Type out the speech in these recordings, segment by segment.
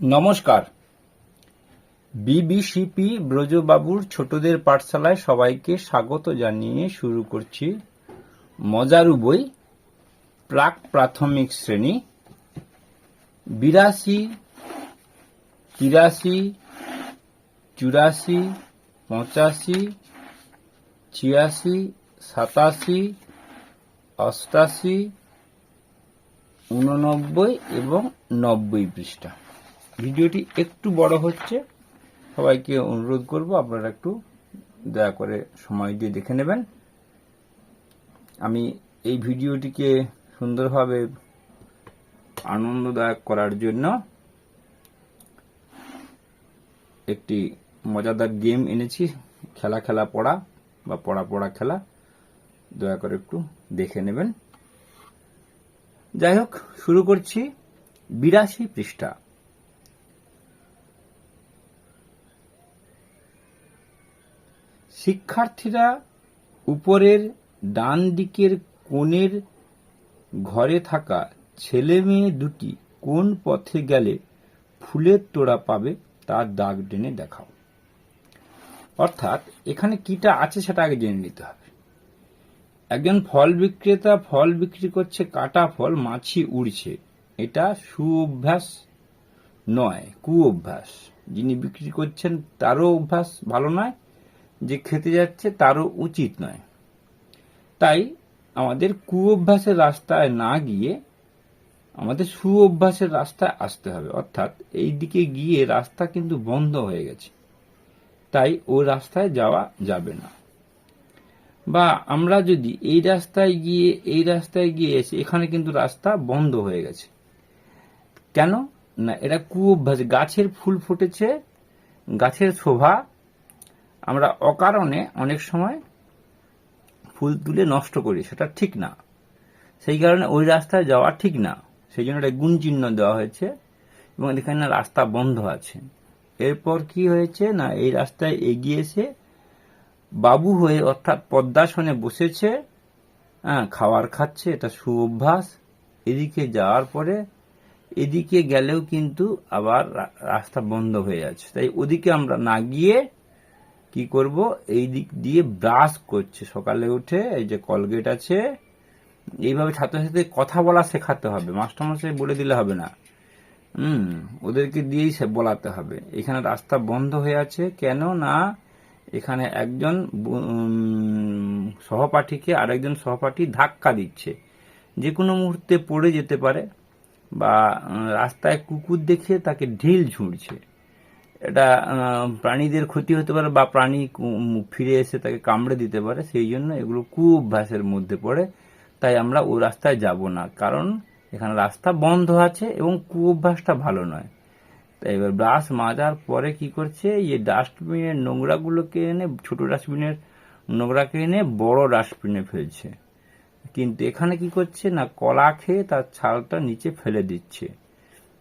নমস্কার। বিবিসিপি ব্রজবাবুর ছোটদের পাঠশালায় সবাইকে স্বাগত জানিয়ে শুরু করছি মজারু বই, প্রাক প্রাথমিক শ্রেণি। বিরাশি, তিরাশি, চুরাশি, পঁচাশি, ছিয়াশি, সাতাশি, অষ্টাশি উননব্বই এবং নব্বই পৃষ্ঠা। ভিডিওটি একটু বড় হচ্ছে, সবাইকে অনুরোধ করব আপনারা একটু দয়া করে সময় দিয়ে দেখে নেবেন। আমি এই ভিডিওটিকে সুন্দরভাবে আনন্দদায়ক করার জন্য একটি মজাদার গেম এনেছি, খেলা খেলা পড়া বা পড়া পড়া খেলা। দয়া করে একটু দেখে নেবেন। যাই হোক, শুরু করছি বিরাশি পৃষ্ঠা। শিক্ষার্থীরা উপরের ডান দিকের কোণের ঘরে থাকা ছেলে মেয়ে দুটি কোন পথে গেলে ফুলের তোড়া পাবে তার দাগ টেনে দেখাও। অর্থাৎ এখানে কিটা আছে সেটা আগে জেনে নিতে হবে। একজন ফল বিক্রেতা ফল বিক্রি করছে, কাটা ফল, মাছি উড়ছে। এটা সুঅভ্যাস নয় কু অভ্যাস যিনি বিক্রি করছেন তারও অভ্যাস ভালো নয় খেতে যাচ্ছে তারও উচিত নয়। তাই আমাদের কু অভ্যাসের রাস্তায় না গিয়ে আমাদের সু অভ্যাসের রাস্তায় আসতে হবে। অর্থাৎ এই দিকে গিয়ে রাস্তা কিন্তু বন্ধ হয়ে গেছে। তাই ও রাস্তায় যাওয়া যাবে না। বা আমরা যদি এই রাস্তায় গিয়ে, এই রাস্তায় গিয়ে এসে এখানে কিন্তু রাস্তা বন্ধ হয়ে গেছে। কেন? না এটা কু অভ্যাস গাছের ফুল ফুটেছে, গাছের শোভা আমরা অকারণে অনেক সময় ফুল তুলে নষ্ট করি, সেটা ঠিক না। সেই কারণে ওই রাস্তায় যাওয়া ঠিক না। সেই জন্য একটা গুণ চিহ্ন দেওয়া হয়েছে এবং এখানে রাস্তা বন্ধ আছে। এরপর কি হয়েছে না, এই রাস্তায় এগিয়ে এসে বাবু হয়ে অর্থাৎ পদ্মাসনে বসেছে হ্যাঁ খাবার খাচ্ছে, এটা সুঅভ্যাস এদিকে যাওয়ার পরে এদিকে গেলেও কিন্তু আবার রাস্তা বন্ধ হয়ে যাচ্ছে। তাই ওদিকে আমরা না গিয়ে কি করব? এই দিক দিয়ে ব্রাশ করছে। সকালে উঠে এই যে কলগেট আছে, এইভাবে ছাত্রছাত্রীদের কথা বলা শেখাতে হবে। মাস্টারমশাই বলে দিলে হবে না। হুম, ওদেরকে দিয়েই সে বলাতে হবে। এখানে রাস্তা বন্ধ হয়ে আছে। কেন না? এখানে একজন সহপাঠীকে আরেকজন সহপাঠী ধাক্কা দিচ্ছে। যে কোনো মুহূর্তে পড়ে যেতে পারে বা রাস্তায় কুকুর দেখে তাকে ঢিল ঝুড়ছে এটা প্রাণীদের ক্ষতি হতে পারে বা প্রাণী ফিরে এসে তাকে কামড়ে দিতে পারে, সেই জন্য এগুলো কু অভ্যাসের মধ্যে পড়ে। তাই আমরা ও রাস্তায় যাব না, কারণ এখানে রাস্তা বন্ধ আছে এবং কু অভ্যাসটা ভালো নয়। তাই এবার ব্রাশ মাজার পরে কি করছে, এই ডাস্টবিনের নোংরাগুলোকে এনে, ছোট ডাস্টবিনের নোংরাকে এনে বড় ডাস্টবিনে ফেলছে। কিন্তু এখানে কি করছে না, কলা খেয়ে তার ছালটা নিচে ফেলে দিচ্ছে।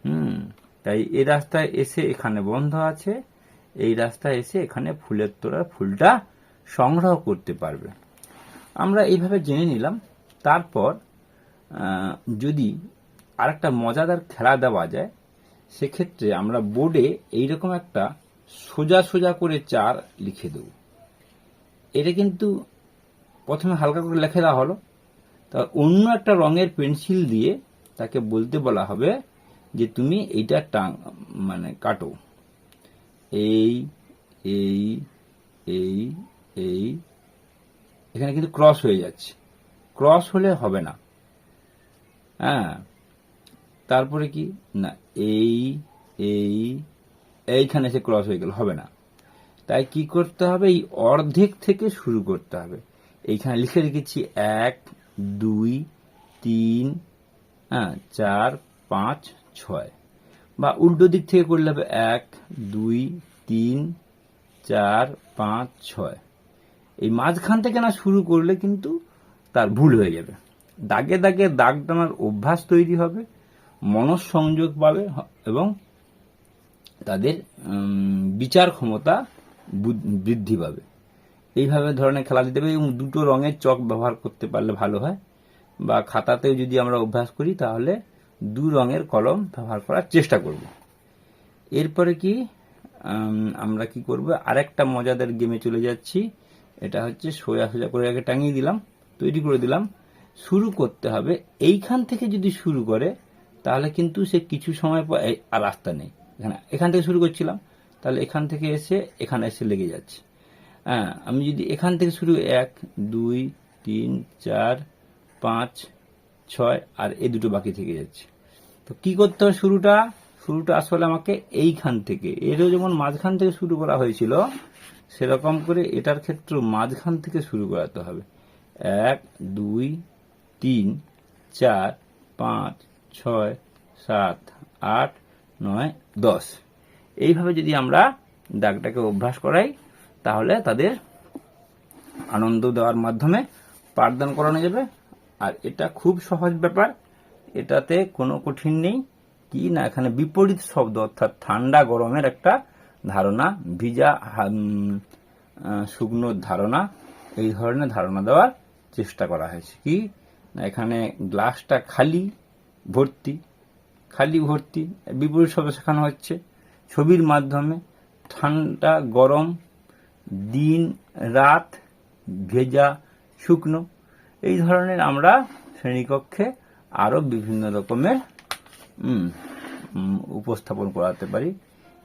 হুম তাই এই রাস্তায় এসে এখানে বন্ধ আছে, এই রাস্তায় এসে এখানে ফুলের তোড়ার ফুলটা সংগ্রহ করতে পারবে। আমরা এইভাবে জেনে নিলাম। তারপর যদি আরেকটা মজাদার খেলা দেওয়া যায়, সেক্ষেত্রে আমরা বোর্ডে এইরকম একটা সোজা সোজা করে চার লিখে দেব। এটা কিন্তু প্রথমে হালকা করে লিখে দেওয়া হলো। তা অন্য একটা রঙের পেন্সিল দিয়ে তাকে বলতে বলা হবে যে তুমি এইটা টাং মানে কাটো। এই এই এই এই, এখানে কিন্তু ক্রস হয়ে যাচ্ছে। ক্রস হলে হবে না। হ্যাঁ? তারপরে কি? না, এই এই, এইখানে সে ক্রস হয়ে গেল, হবে না। তাই কি করতে হবে? এই অর্ধেক থেকে শুরু করতে হবে। এইখানে লিখে রেখেছি এক, দুই, তিন হ্যাঁ চার, পাঁচ ছয়। বা উল্টো দিক থেকে করলে হবে এক, দুই, তিন, চার, পাঁচ, ছয়। এই মাঝখান থেকে না শুরু করলে কিন্তু তার ভুল হয়ে যাবে। দাগে দাগে দাগ টানার অভ্যাস তৈরি হবে, মনঃসংযোগ পাবে এবং তাদের বিচার ক্ষমতা বুদ- বৃদ্ধি পাবে। এইভাবে ধরনের খেলা দিতে হবে এবং দুটো রঙের চক ব্যবহার করতে পারলে ভালো হয়। বা খাতাতেও যদি আমরা অভ্যাস করি তাহলে দু রঙের কলম ব্যবহার করার চেষ্টা করব। এরপরে কি আম, আমরা কি করব? আরেকটা মজাদার গেমে চলে যাচ্ছি। এটা হচ্ছে সোজা সোজা করে আগে টাঙিয়ে দিলাম তৈরি করে দিলাম। শুরু করতে হবে। এইখান থেকে যদি শুরু করে তাহলে কিন্তু সে কিছু সময় পর আর রাস্তা নেই। এখানে এখান থেকে শুরু করছিলাম। তাহলে এখান থেকে এসে এখানে এসে লেগে যাচ্ছে। হ্যাঁ আমি যদি এখান থেকে শুরু এক দুই তিন চার পাঁচ ছয় আর এই দুটো বাকি থেকে যাচ্ছে। তো কি করতে হবে শুরুটা? শুরুটা আসলে আমাকে এইখান থেকে, এরও যেমন মাঝখান থেকে শুরু করা হয়েছিল, সেরকম করে এটার ক্ষেত্রে মাঝখান থেকে শুরু করাতে হবে। এক, দুই, তিন, চার, পাঁচ, ছয়, সাত, আট, নয়, দশ। এইভাবে যদি আমরা দাগটাকে অভ্যাস করাই, তাহলে তাদের আনন্দ দেওয়ার মাধ্যমে পাঠদান করানো যাবে। আর এটা খুব সহজ ব্যাপার। এটাতে কোনো কঠিন নেই। কি না, এখানে বিপরীত শব্দ, অর্থাৎ ঠান্ডা গরমের একটা ধারণা, ভিজা শুকনো ধারণা, এই ধরনের ধারণা দেওয়ার চেষ্টা করা হয়েছে। কি? না, এখানে গ্লাসটা খালি, ভর্তি খালি ভর্তি, বিপরীত শব্দ শেখানো হচ্ছে। ছবির মাধ্যমে ঠান্ডা গরম, দিন, রাত, ভেজা, শুকনো এই ধরনের আমরা শ্রেণীকক্ষে আরও বিভিন্ন রকমের উপস্থাপন করাতে পারি।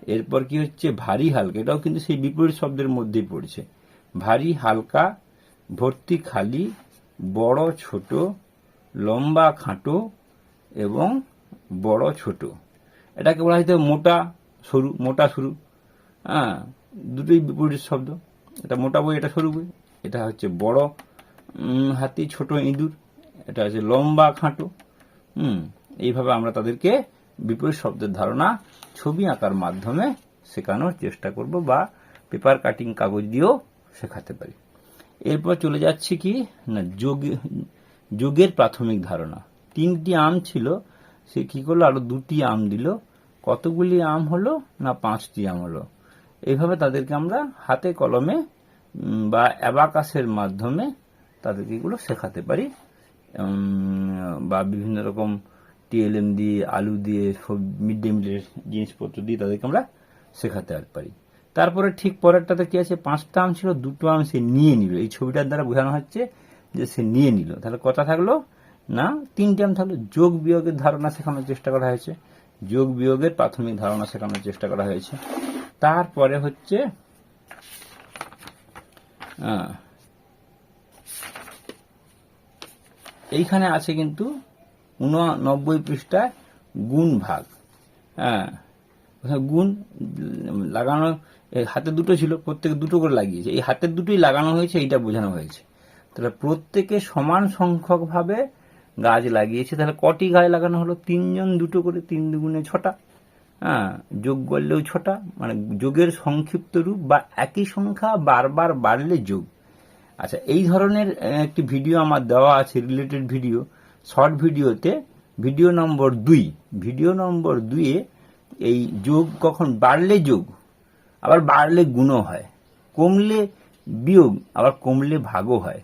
এরপর কি হচ্ছে? ভারী হালকা। এটাও কিন্তু সেই বিপরীত শব্দের মধ্যেই পড়ছে। ভারী হালকা, ভর্তি খালি, বড়, ছোট, লম্বা, খাটো এবং বড়, ছোট। এটাকে বলা হয়তো মোটা সরু মোটা সরু। হ্যাঁ দুটোই বিপরীত শব্দ। এটা মোটা বই, এটা সরু বই। এটা হচ্ছে বড় হাতি, ছোট ইঁদুর, এটা হচ্ছে লম্বা খাটো, হুম, এইভাবে আমরা তাদেরকে বিপরীত শব্দের ধারণা ছবি আঁকার মাধ্যমে শেখানোর চেষ্টা করব বা পেপার কাটিং কাগজ দিয়েও শেখাতে পারি। এরপর চলে যাচ্ছি কি? না, যোগ যোগের প্রাথমিক ধারণা। তিনটি আম ছিল, সে কি করল? আরও দুটি আম দিল। কতগুলি আম হলো? না, পাঁচটি আম হলো। এইভাবে তাদেরকে আমরা হাতে কলমে বা অ্যাবাকাসের মাধ্যমে তাদেরকে এগুলো শেখাতে পারি। বা বিভিন্ন রকম টিএলএম দিয়ে আলু দিয়ে সব মিড ডে মিলের জিনিসপত্র দিয়ে তাদেরকে আমরা শেখাতে পারি। তারপরে ঠিক পরেরটাতে কি আছে? পাঁচটা আম ছিল দুটো আম সে নিয়ে নিল। এই ছবিটার দ্বারা বোঝানো হচ্ছে যে সে নিয়ে নিল। তাহলে কথা থাকল না তিনটে আম থাকল। যোগ বিয়োগের ধারণা শেখানোর চেষ্টা করা হয়েছে। যোগ বিয়োগের প্রাথমিক ধারণা শেখানোর চেষ্টা করা হয়েছে। তারপরে হচ্ছে আহ, এইখানে আছে কিন্তু উননব্বই পৃষ্ঠায় গুণ ভাগ। হ্যাঁ। গুণ লাগানো হাতে দুটো ছিল, প্রত্যেকে দুটো করে লাগিয়েছে। এই হাতের দুটোই লাগানো হয়েছে, এইটা বোঝানো হয়েছে। তাহলে প্রত্যেকে সমান সংখ্যক ভাবে গাছ লাগিয়েছে। তাহলে কটি গাছ লাগানো হলো? তিনজন, দুটো করে তিন দুগুণে ছটা। হ্যাঁ যোগ করলেও ছটা। মানে যোগের সংক্ষিপ্ত রূপ বা একই সংখ্যা বারবার বাড়লে যোগ। আচ্ছা এই ধরনের একটি ভিডিও আমার দেওয়া আছে রিলেটেড ভিডিও শর্ট ভিডিওতে ভিডিও নম্বর দুই। ভিডিও নম্বর দুইয়ে এই যোগ কখন বাড়লে যোগ, আবার বাড়লে গুণও হয়। কমলে বিয়োগ, আবার কমলে ভাগও হয়।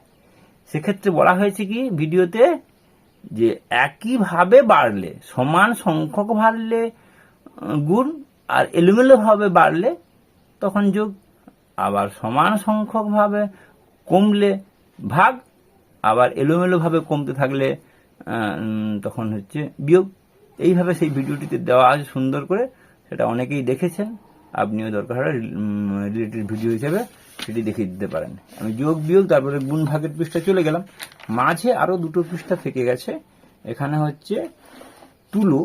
সেক্ষেত্রে বলা হয়েছে কি ভিডিওতে যে একইভাবে বাড়লে, সমান সংখ্যক বাড়লে গুণ, আর এলোমেলোভাবে বাড়লে তখন যোগ, আবার সমান সংখ্যক ভাবে কমলে ভাগ, আবার এলোমেলো ভাবে কমতে থাকলে তখন হচ্ছে বিয়োগ। এইভাবে সেই ভিডিওটিতে দেওয়া আছে সুন্দর করে, সেটা অনেকেই দেখেছেন। আপনিও দরকার হলে রিলেটেড ভিডিও হিসেবে সেটি দেখিয়ে দিতে পারেন। আমি যোগ, বিয়োগ, তারপরে গুণ ভাগের পৃষ্ঠা চলে গেলাম। মাঝে আরও দুটো পৃষ্ঠা থেকে গেছে। এখানে হচ্ছে তুলো।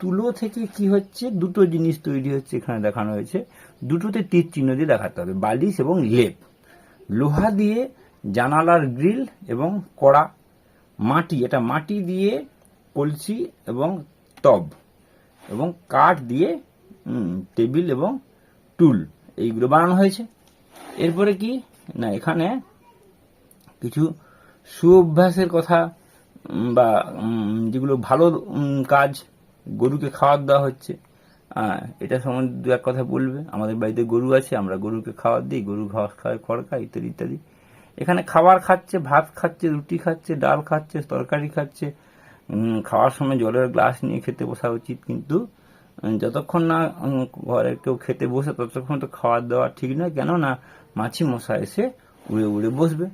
তুলো থেকে কি হচ্ছে? দুটো জিনিস তৈরি হচ্ছে এখানে দেখানো হয়েছে। দুটোতে তীর চিহ্ন দিয়ে দেখাতে হবে। বালিশ এবং লেপ। লোহা দিয়ে জানালার গ্রিল এবং কড়া, মাটি, এটা মাটি দিয়ে কলসি এবং টব এবং কাঠ দিয়ে টেবিল এবং টুল, এইগুলো বানানো হয়েছে। এরপরে কি? না, এখানে কিছু সুঅভ্যাসের কথা বা যেগুলো ভালো কাজ, গরুকে খাবার দেওয়া হচ্ছে। আহ, এটা সম্বন্ধে দু এক কথা বলবে। আমাদের বাড়িতে গরু আছে আমরা গরুকে খাবার দিই গরু ঘাস খায় খড় খায় ইত্যাদি ইত্যাদি। এখানে খাবার খাচ্ছে ভাত খাচ্ছে রুটি খাচ্ছে ডাল খাচ্ছে তরকারি খাচ্ছে। খাওয়ার সময় জলের গ্লাস নিয়ে খেতে বসা উচিত কিন্তু যতক্ষণ না ঘরে কেউ খেতে বসে ততক্ষণ তো খাওয়া দাওয়া ঠিক নয়। কেন না মাছি মশা এসে উড়ে উড়ে বসবে।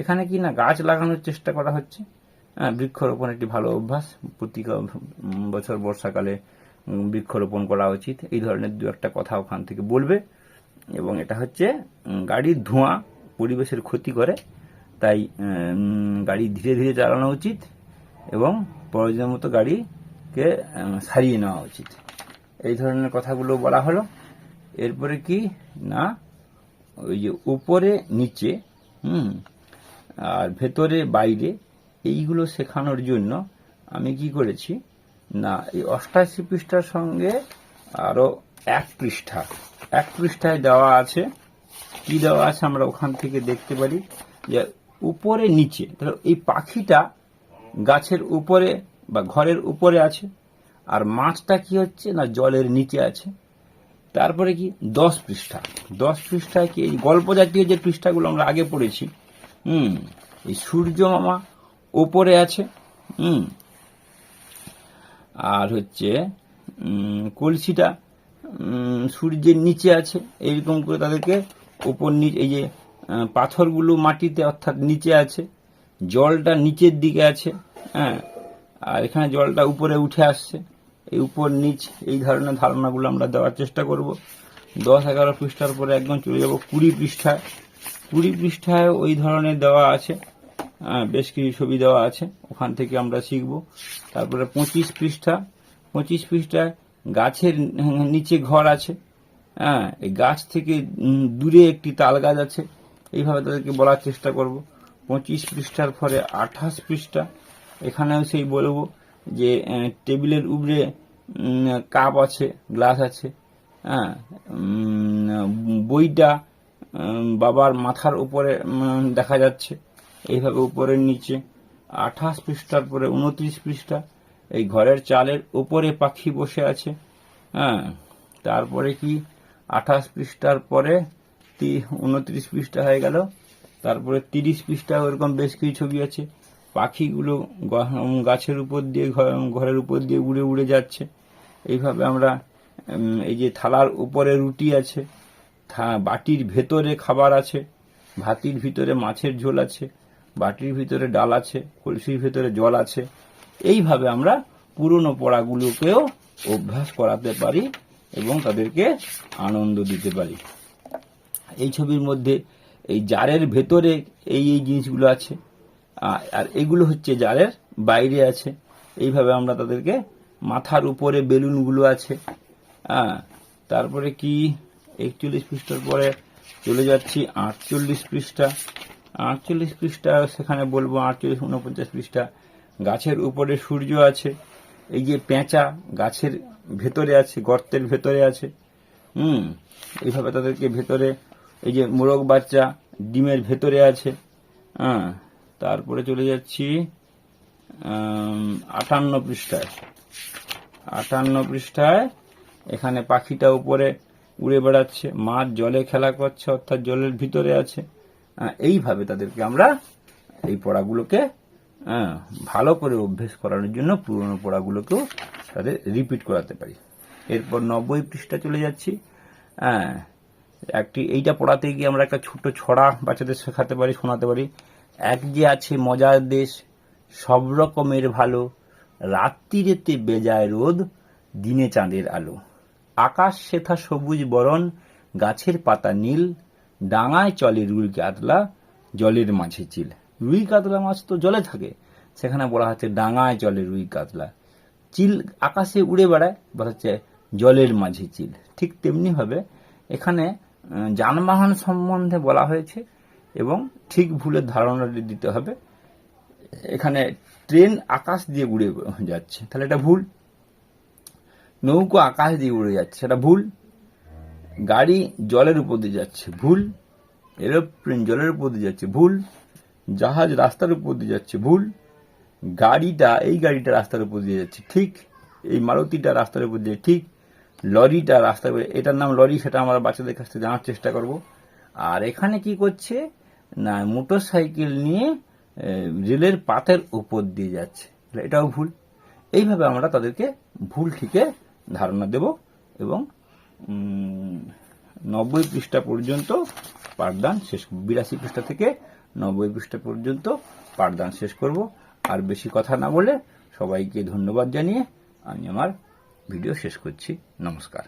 এখানে কি না গাছ লাগানোর চেষ্টা করা হচ্ছে। হ্যাঁ, বৃক্ষরোপণ একটি ভালো অভ্যাস। প্রতি বছর বর্ষাকালে বৃক্ষরোপণ করা উচিত। এই ধরনের দু একটা কথা ওখান থেকে বলবে। এবং এটা হচ্ছে গাড়ির ধোঁয়া পরিবেশের ক্ষতি করে। তাই গাড়ি ধীরে ধীরে চালানো উচিত এবং প্রয়োজন মতো গাড়িকে সারিয়ে নেওয়া উচিত। এই ধরনের কথাগুলো বলা হলো। এরপরে কি? না, ওই যে উপরে নিচে, হুম, আর ভেতরে বাইরে, এইগুলো শেখানোর জন্য আমি কি করেছি? না, এই অষ্টাশি পৃষ্ঠার সঙ্গে আরও এক পৃষ্ঠা। এক পৃষ্ঠায় দেওয়া আছে। কি দেওয়া আছে আমরা ওখান থেকে দেখতে পারি যে উপরে নিচে তাহলে এই পাখিটা গাছের উপরে বা ঘরের উপরে আছে, আর মাছটা কি হচ্ছে না জলের নিচে আছে। তারপরে কি? দশ পৃষ্ঠা। দশ পৃষ্ঠায় কি? এই গল্প জাতীয় যে পৃষ্ঠাগুলো আমরা আগে পড়েছি, হুম, এই সূর্য মামা ওপরে আছে, হুম আর হচ্ছে কলসিটা সূর্যের নিচে আছে। এইরকম করে তাদেরকে ওপর নিচে এই যে পাথরগুলো মাটিতে অর্থাৎ নিচে আছে। জলটা নিচের দিকে আছে হ্যাঁ। আর এখানে জলটা উপরে উঠে আসছে। এই উপর নিচ, এই ধরনের ধারণাগুলো আমরা দেওয়ার চেষ্টা করব। দশ এগারো পৃষ্ঠার পরে একদম চলে যাব কুড়ি পৃষ্ঠায়। কুড়ি পৃষ্ঠায় ওই ধরনের দেওয়া আছে। বেশ কিছু ছবি দেওয়া আছে। ওখান থেকে আমরা শিখব। তারপরে পঁচিশ পৃষ্ঠা। পঁচিশ পৃষ্ঠায় গাছের নিচে ঘর আছে। হ্যাঁ এই গাছ থেকে দূরে একটি তাল গাছ আছে। এইভাবে তাদেরকে বলার চেষ্টা করব। পঁচিশ পৃষ্ঠার পরে আঠাশ পৃষ্ঠা। এখানেও সেই বলব যে টেবিলের উপরে কাপ আছে, গ্লাস আছে। হ্যাঁ বইটা বাবার মাথার উপরে দেখা যাচ্ছে। এইভাবে উপরের নিচে আঠাশ পৃষ্ঠার পরে উনত্রিশ পৃষ্ঠা, এই ঘরের চালের উপরে পাখি বসে আছে হ্যাঁ। তারপরে কি? আঠাশ পৃষ্ঠার পরে উনত্রিশ পৃষ্ঠা হয়ে গেল, তারপরে তিরিশ পৃষ্ঠা ওরকম বেশ কিছু ছবি আছে। পাখিগুলো গাছের উপর দিয়ে ঘরের উপর দিয়ে উড়ে উড়ে যাচ্ছে। এইভাবে আমরা এই যে থালার উপরে রুটি আছে বাটির ভেতরে খাবার আছে, ভাতির ভিতরে মাছের ঝোল আছে বাটির ভিতরে ডাল আছে, কলসির ভিতরে জল আছে। এইভাবে আমরা পুরনো পড়াগুলোকেও অভ্যাস করাতে পারি এবং তাদেরকে আনন্দ দিতে পারি। এই ছবির মধ্যে এই জারের ভেতরে এই এই জিনিসগুলো আছে আর এগুলো হচ্ছে জারের বাইরে আছে। এইভাবে আমরা তাদেরকে মাথার উপরে বেলুনগুলো আছে হ্যাঁ তারপরে কি, একচল্লিশ পৃষ্ঠার পরে চলে যাচ্ছি, আটচল্লিশ পৃষ্ঠা। আটচল্লিশ পৃষ্ঠা, সেখানে বলব আটচল্লিশ উনপঞ্চাশ পৃষ্ঠা। গাছের উপরে সূর্য আছে, এই যে পেঁচা গাছের ভেতরে আছে, গর্তের ভেতরে আছে, হুম, এইভাবে তাদেরকে ভেতরে, এই যে মোরগ বাচ্চা ডিমের ভেতরে আছে হ্যাঁ তারপরে চলে যাচ্ছি আটান্ন পৃষ্ঠায়। আটান্ন পৃষ্ঠায়, এখানে পাখিটা উপরে উড়ে বেড়াচ্ছে মাছ জলে খেলা করছে, অর্থাৎ জলের ভিতরে আছে। এইভাবে তাদেরকে আমরা এই পড়াগুলোকে আহ, ভালো করে অভ্যেস করানোর জন্য পুরনো পড়াগুলোকেও তাদের রিপিট করাতে পারি। এরপর নব্বই পৃষ্ঠা চলে যাচ্ছি। হ্যাঁ একটি এইটা পড়াতে গিয়ে আমরা একটা ছোট ছড়া বাচ্চাদের শেখাতে পারি শোনাতে পারি। এক যে আছে মজার দেশ সব রকমের ভালো রাত্রিরেতে বেজায় রোদ দিনে চাঁদের আলো। আকাশ শেথা সবুজ বরণ গাছের পাতা নীল ডাঙায় চলে রুই কাতলা জলের মাঝে চিল। রুই কাতলা মাছ তো জলে থাকে। সেখানে বলা হচ্ছে ডাঙায় চলে রুই কাতলা। চিল আকাশে উড়ে বেড়ায়, বলা হচ্ছে জলের মাঝে চিল। ঠিক তেমনি ভাবে এখানে যানবাহন সম্বন্ধে বলা হয়েছে এবং ঠিক ভুলের ধারণাটি দিতে হবে। এখানে ট্রেন আকাশ দিয়ে উড়ে যাচ্ছে। তাহলে এটা ভুল। নৌকো আকাশ দিয়ে উড়ে যাচ্ছে। সেটা ভুল। গাড়ি জলের উপর দিয়ে যাচ্ছে, ভুল। এরোপ্লেন জলের উপর দিয়ে যাচ্ছে, ভুল। জাহাজ রাস্তার উপর দিয়ে যাচ্ছে, ভুল। গাড়িটা, এই গাড়িটা রাস্তার উপর দিয়ে যাচ্ছে, ঠিক। এই মারুতিটা রাস্তার উপর দিয়ে, ঠিক। লরিটা রাস্তার উপর এটার নাম লরি, সেটা আমরা বাচ্চাদের কাছ থেকে জানার চেষ্টা করব। আর এখানে কি করছে? না মোটর সাইকেল নিয়ে রেলের পাতের উপর দিয়ে যাচ্ছে। এটাও ভুল। এইভাবে আমরা তাদেরকে ভুল ঠিকে ধারণা দেব এবং নব্বই পৃষ্ঠা পর্যন্ত পাঠদান শেষ বিরাশি পৃষ্ঠা থেকে নব্বই পৃষ্ঠা পর্যন্ত পাঠদান শেষ করব। আর বেশি কথা না বলে সবাইকে ধন্যবাদ জানিয়ে আমি আমার ভিডিও শেষ করছি। নমস্কার।